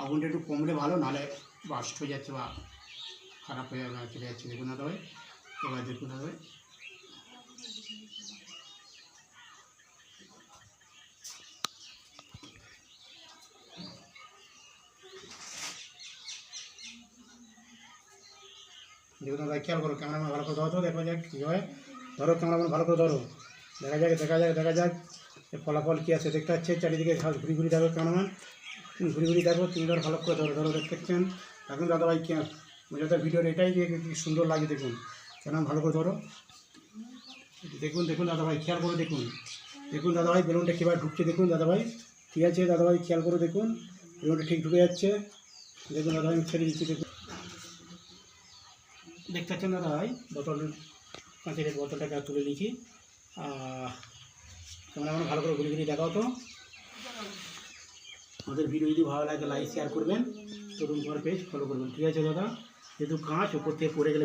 আগুনটা একটু কমলে ভালো, নাহলে বাস্ট হয়ে যাচ্ছে বা খারাপ হয়ে যাবে, চলে যাচ্ছে, দেখুন দাদা ভাই, এবার দেখুন দাদা ভাই। দেখুন দাদা খেয়াল করো, ক্যামেরাম্যান ভালো করে ধরো দেখা যাক কী হয়। ধরো, ক্যামেরাম্যান ভালো করে ধরো। দেখা যাক দেখা যাক দেখা যাক ফলাফল কী আছে, দেখতে পাচ্ছে চারিদিকে ঘুরি ঘুরি দেখো ক্যামেরাম্যান। ঘুরি ঘুরি দেখো তুমি ধরো ভালো করে ধরো ধরো দেখতেছেন দেখুন দাদাভাই কে মজাদার ভিডিওর এটাই যে কি সুন্দর লাগে দেখুন। কেন ভালো করে ধরো। দেখুন দেখুন দাদাভাই, খেয়াল করে দেখুন। দেখুন দাদাভাই, বেলুনটা কীভাবে ঢুকছে দেখুন দাদাভাই। ঠিক আছে, দাদাভাই, খেয়াল করে দেখুন। বেলুনটা ঠিক ঢুকে যাচ্ছে। দেখুন দাদাভাই আমি ছেড়ে দিচ্ছি, দেখুন। দেখতে পাচ্ছেন দাদাভাই, বোতল কাঁচের বোতলটাকে তুলে দিয়েছি তোমরা আমার ভালো করে ঘুরে ঘুরে দেখাও তো। আমাদের ভিডিও যদি ভালো লাগে লাইক শেয়ার করবেন। তরুণ কুমার পেজ ফলো করবেন। ঠিক আছে, দাদা? যেহেতু কাঁচ ওপর থেকে পড়ে গেলে